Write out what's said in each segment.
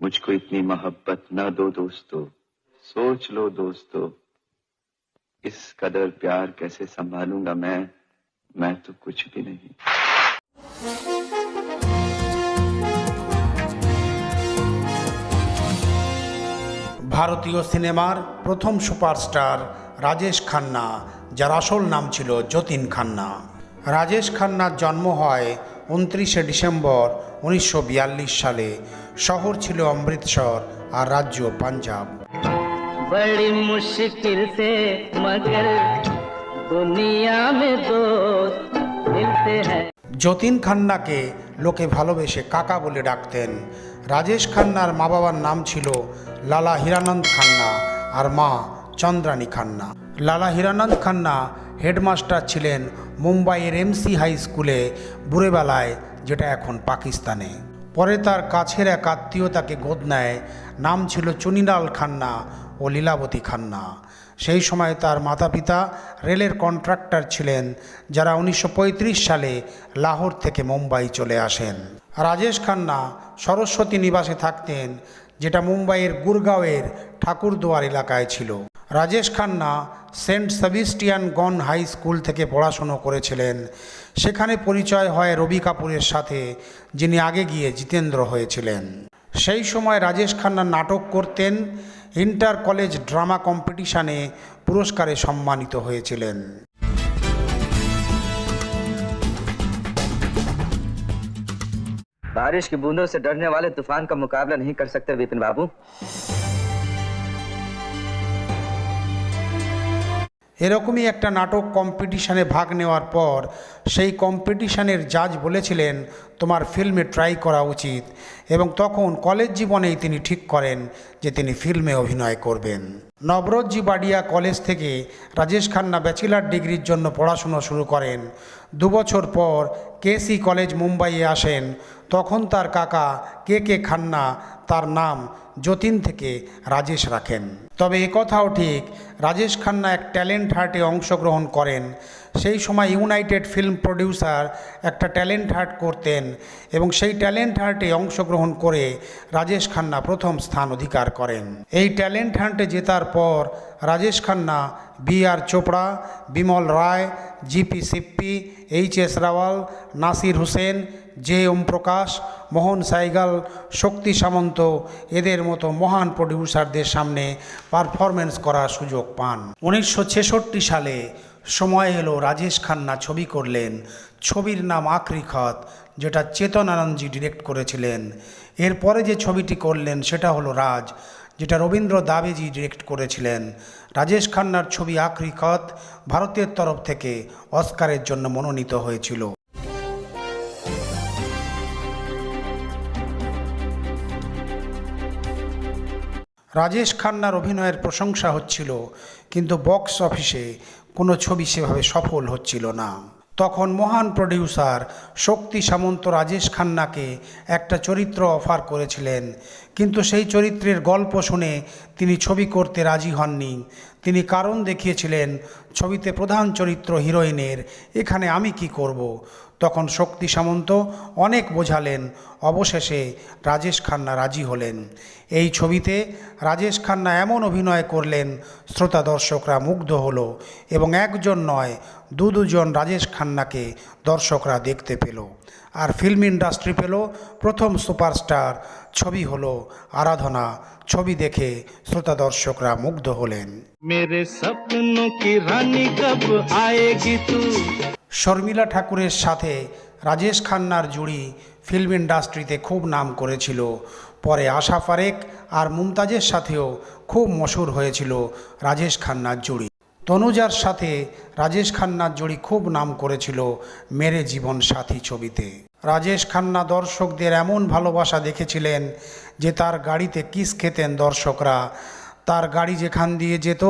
मुझको इतनी मोहब्बत न दो दोस्तों सोच लो दोस्तों इस कदर प्यार कैसे संभालूंगा मैं मैं तो कुछ भी नहीं ভারতীয় সিনেমার প্রথম সুপারস্টার রাজেশ খান্না যার আসল নাম ছিল যতীন খান্না রাজেশ খান্নার জন্ম হয় উনত্রিশে ডিসেম্বর উনিশশো বিয়াল্লিশ সালে শহর ছিল অমৃতসর আর রাজ্য পাঞ্জাব। যতীন খান্নাকে লোকে ভালোবেসে কাকা বলে ডাকতেন। রাজেশ খান্নার মা বাবার নাম ছিল লালা হিরানন্দ খান্না আর মা চন্দ্রানী খান্না। লালা হিরানন্দ খান্না হেডমাস্টার ছিলেন মুম্বাইয়ের এমসি হাই স্কুলে বুড়েবেলায়, যেটা এখন পাকিস্তানে। পরে তার কাছের এক আত্মীয় তাকে গোদ নেয়, নাম ছিল চুনিলাল খান্না ও লীলাবতী খান্না। সেই সময় তার মাতা পিতা রেলের কন্ট্রাক্টর ছিলেন, যারা উনিশশো পঁয়ত্রিশ সালে লাহোর থেকে মুম্বাই চলে আসেন। রাজেশ খান্না সরস্বতী নিবাসে থাকতেন, যেটা মুম্বাইয়ের গুরগাঁওয়ের ঠাকুরদুয়ার এলাকায় ছিল। Rajesh Khanna সেন্ট সেবিস্টিয়ান গন হাই স্কুল থেকে পড়াশুনো করেছিলেন সেখানে পরিচয় হয় রবি কাপুরের সাথে যিনি আগে গিয়ে জিতেন্দ্র হয়েছিলেন সেই সময় রাজেশ খান্না নাটক করতেন ইন্টার কলেজ ড্রামা কম্পিটিশনে পুরস্কারে সম্মানিত হয়েছিলেন बारिश की बूंदों से डरने वाले तूफान का मुकाबला नहीं कर सकते विपिन बाबू এরকমই একটা নাটক কম্পিটিশনে ভাগ নেওয়ার পর সেই কম্পিটিশনের জাজ বলেছিলেন, তোমার ফিল্মে ট্রাই করা উচিত। এবং তখন কলেজ জীবনেই তিনি ঠিক করেন যে তিনি ফিল্মে অভিনয় করবেন। নবরজ্জি বাডিয়া কলেজ থেকে রাজেশ খান্না ব্যাচেলার ডিগ্রির জন্য পড়াশুনো শুরু করেন। দুবছর পর কেসি কলেজ মুম্বাইয়ে আসেন। তখন তার কাকা কে কে খান্না তার নাম যতীন থেকে রাজেশ রাখেন। তবে একথাও ঠিক। রাজেশ খান্না এক ট্যালেন্ট হার্টে অংশগ্রহণ করেন। সেই সময় ইউনাইটেড ফিল্ম প্রডিউসার একটা ট্যালেন্ট হার্ট করতেন এবং সেই ট্যালেন্ট হার্টে অংশগ্রহণ করে রাজেশ খান্না প্রথম স্থান অধিকার করেন। এই ট্যালেন্ট হান্টে জেতার পর Rajesh Khanna B R Chopra, Bimal Roy, G P Sippy H S Rawail, Nasir Hussain, J. Om Prakash, Mohan Segal, Shakti Samanta এদের মতো মহান প্রডিউসারদের সামনে পারফরমেন্স করার সুযোগ পান। উনিশশো ছেষট্টি সালে সময় এলো, রাজেশ খান্না ছবি করলেন। ছবির নাম আখরি খত, যেটা চেতন আনন্দজি ডিরেক্ট করেছিলেন। এরপরে যে ছবিটি করলেন, সেটা হলো রাজ, যেটা রবীন্দ্র দাবেজি ডিরেক্ট করেছিলেন। রাজেশ খান্নার ছবি আখরি খত ভারতের তরফ থেকে অস্কারের জন্য মনোনীত হয়েছিল। রাজেশ খান্নার অভিনয়ের প্রশংসা হচ্ছিল, কিন্তু বক্স অফিসে কোনো ছবি সেভাবে সফল হচ্ছিল না। তখন মহান প্রডিউসার শক্তি সামন্ত রাজেশ খান্নাকে একটা চরিত্র অফার করেছিলেন, কিন্তু সেই চরিত্রের গল্প শুনে তিনি ছবি করতে রাজি হননি। তিনি কারণ দেখিয়েছিলেন ছবিতে প্রধান চরিত্র হিরোইনের, এখানে আমি কি করব। তখন শক্তি সামন্ত অনেক বোঝালেন, অবশেষে রাজেশ খান্না রাজি হলেন এই ছবিতে রাজেশ খান্না এমন অভিনয় করলেন, শ্রোতা দর্শকরা মুগ্ধ হলো এবং একজন নয়, দু দুজন রাজেশ খান্নাকে দর্শকরা দেখতে পেল আর ফিল্ম ইন্ডাস্ট্রি পেল প্রথম সুপারস্টার ছবি হলো আরাধনা ছবি দেখে শ্রোতা দর্শকরা মুগ্ধ হলেন। শর্মিলা ঠাকুরের সাথে রাজেশ খান্নার জুড়ি ফিল্ম ইন্ডাস্ট্রিতে খুব নাম করেছিল। পরে আশা ফারেক আর মুমতাজের সাথেও খুব মশুর হয়েছিল রাজেশ খান্নার জুড়ি। তনুজার সাথে রাজেশ খান্নার জুড়ি খুব নাম করেছিল মেরে জীবন সাথী ছবিতে। রাজেশ খান্না দর্শকদের এমন ভালোবাসা দেখেছিলেন যে তার গাড়িতে কিস খেতেন দর্শকরা। তার গাড়ি যেখান দিয়ে যেত,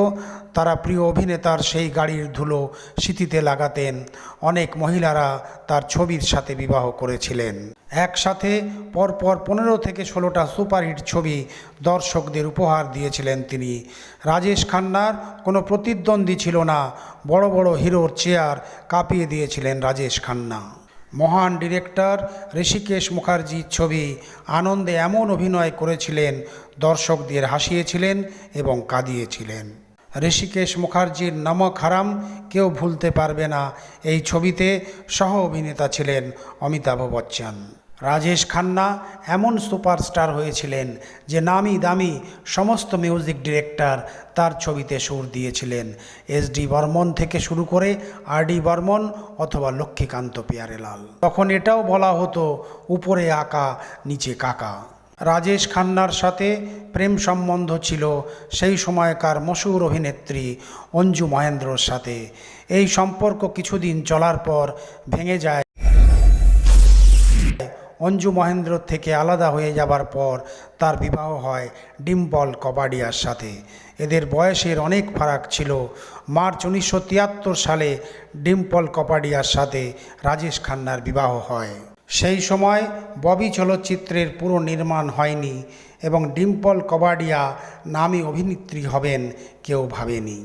তারা প্রিয় অভিনেতার সেই গাড়ির ধুলো স্মৃতিতে লাগাতেন। অনেক মহিলারা তার ছবির সাথে বিবাহ করেছিলেন। একসাথে পরপর পনেরো থেকে ষোলোটা সুপারহিট ছবি দর্শকদের উপহার দিয়েছিলেন তিনি। রাজেশ খান্নার কোনো প্রতিদ্বন্দ্বী ছিল না। বড় বড় হিরোর চেয়ার কাঁপিয়ে দিয়েছিলেন রাজেশ খান্না। মহান ডিরেক্টর ঋষিকেশ মুখার্জির ছবি আনন্দে এমন অভিনয় করেছিলেন, দর্শকদের হাসিয়েছিলেন এবং কাঁদিয়েছিলেন। ঋষিকেশ মুখার্জির নমক হারাম কেউ ভুলতে পারবে না। এই ছবিতে সহ অভিনেতা ছিলেন অমিতাভ বচ্চন। রাজেশ খান্না এমন সুপারস্টার হয়েছিলেন যে নামি দামি সমস্ত মিউজিক ডিরেক্টর তার ছবিতে সুর দিয়েছিলেন। এস ডি বর্মন থেকে শুরু করে আর ডি বর্মন অথবা লক্ষ্মীকান্ত পিয়ারেলাল। তখন এটাও বলা হতো, উপরে আঁকা, নিচে কাকা। রাজেশ খান্নার সাথে প্রেম সম্বন্ধ ছিল সেই সময়কার মশুর অভিনেত্রী অঞ্জু মহেন্দ্রর সাথে। এই সম্পর্ক কিছুদিন চলার পর ভেঙে যায় অঞ্জু মহেন্দ্র থেকে আলাদা হয়ে যাবার পর তার বিবাহ হয় ডিম্পল কবাডিয়ার সাথে। এদের বয়সের অনেক ফারাক ছিল। মার্চ উনিশশো তিয়াত্তর সালে ডিম্পল কপাডিয়ার সাথে রাজেশ খান্নার বিবাহ হয়। সেই সময় ববি চলচ্চিত্রের পুরো নির্মাণ হয়নি এবং ডিম্পল কবাডিয়া নামী অভিনেত্রী হবেন কেউ ভাবেনি।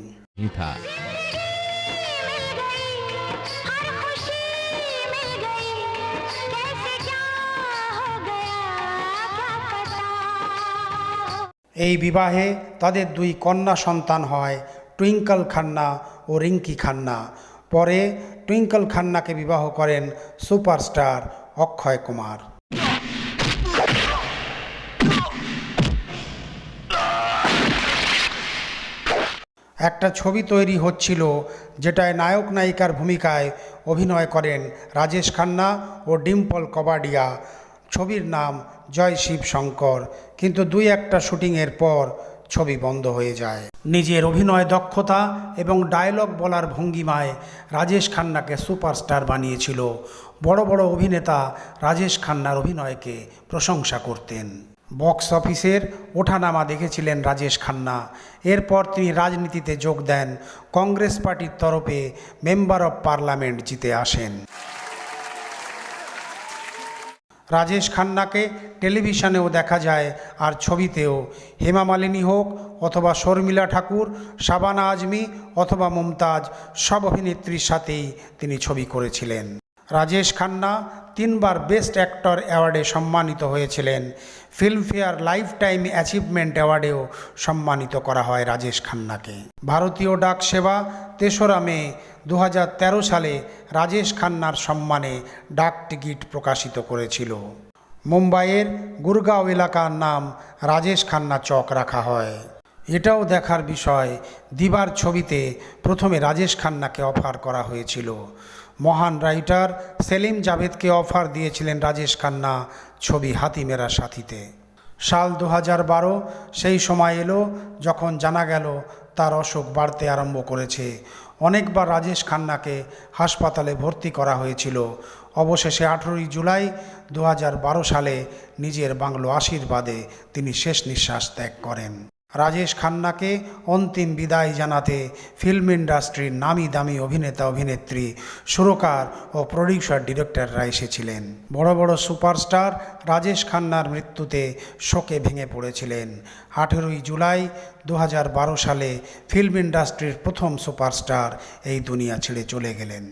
এই বিবাহে তাদের দুই কন্যা সন্তান হয়, টুইঙ্কল খান্না ও রিঙ্কি খান্না। পরে টুইঙ্কল খান্নাকে বিবাহ করেন সুপারস্টার অক্ষয় কুমার। একটা ছবি তৈরি হচ্ছিল যেটায় নায়ক নায়িকার ভূমিকায় অভিনয় করেন রাজেশ খান্না ও ডিম্পল কবাডিয়া। ছবির নাম জয় শিব শঙ্কর। কিন্তু দুই একটা শুটিংয়ের পর ছবি বন্ধ হয়ে যায়। নিজের অভিনয় দক্ষতা এবং ডায়লগ বলার ভঙ্গিমায় রাজেশ খান্নাকে সুপারস্টার বানিয়েছিল। বড় বড় অভিনেতা রাজেশ খান্নার অভিনয়কে প্রশংসা করতেন। বক্স অফিসের ওঠানামা দেখেছিলেন রাজেশ খান্না। এরপর তিনি রাজনীতিতে যোগ দেন। কংগ্রেস পার্টির তরফে মেম্বার অব পার্লামেন্ট জিতে আসেন। রাজেশ খান্নাকে টেলিভিশনেও দেখা যায় আর ছবিতেও। হেমা মালিনী হোক অথবা শর্মিলা ঠাকুর, শাবানা আজমি অথবা মুমতাজ, সব অভিনেত্রীর সাথেই তিনি ছবি করেছিলেন। রাজেশ খান্না তিনবার বেস্ট অ্যাক্টর অ্যাওয়ার্ডে সম্মানিত হয়েছিলেন। ফিল্মফেয়ার লাইফ টাইম অ্যাচিভমেন্ট অ্যাওয়ার্ডেও সম্মানিত করা হয় রাজেশ খান্নাকে। ভারতীয় ডাক সেবা তেসরা মে দু হাজার তেরো সালে রাজেশ খান্নার সম্মানে ডাক টিকিট প্রকাশিত করেছিল। মুম্বাইয়ের গুরগাঁও এলাকার নাম রাজেশ খান্না চক রাখা হয়। এটাও দেখার বিষয়, দিবার ছবিতে প্রথমে রাজেশ খান্নাকে অফার করা হয়েছিল। মহান রাইটার সেলিম জাভেদকে অফার দিয়েছিলেন রাজেশ খান্না ছবি হাতিমেরা সাথীতে। সাল দু বারো সেই সময় এলো যখন জানা গেল তার অসুখ বাড়তে আরম্ভ করেছে। অনেকবার রাজেশ খান্নাকে হাসপাতালে ভর্তি করা হয়েছিল। অবশেষে আঠেরোই জুলাই দু হাজার বারো সালে নিজের বাংলো আশীর্বাদে তিনি শেষ নিঃশ্বাস ত্যাগ করেন। রাজেশ খান্নাকে অন্তিম বিদায় জানাতে ফিল্ম ইন্ডাস্ট্রির নামি দামি অভিনেতা অভিনেত্রী, সুরকার ও প্রডিউসার ডিরেক্টররা এসেছিলেন। বড় বড় সুপারস্টার রাজেশ খান্নার মৃত্যুতে শোকে ভেঙে পড়েছিলেন। আঠেরোই জুলাই দু হাজার বারো সালে ফিল্ম ইন্ডাস্ট্রির প্রথম সুপারস্টার এই দুনিয়া ছেড়ে চলে গেলেন।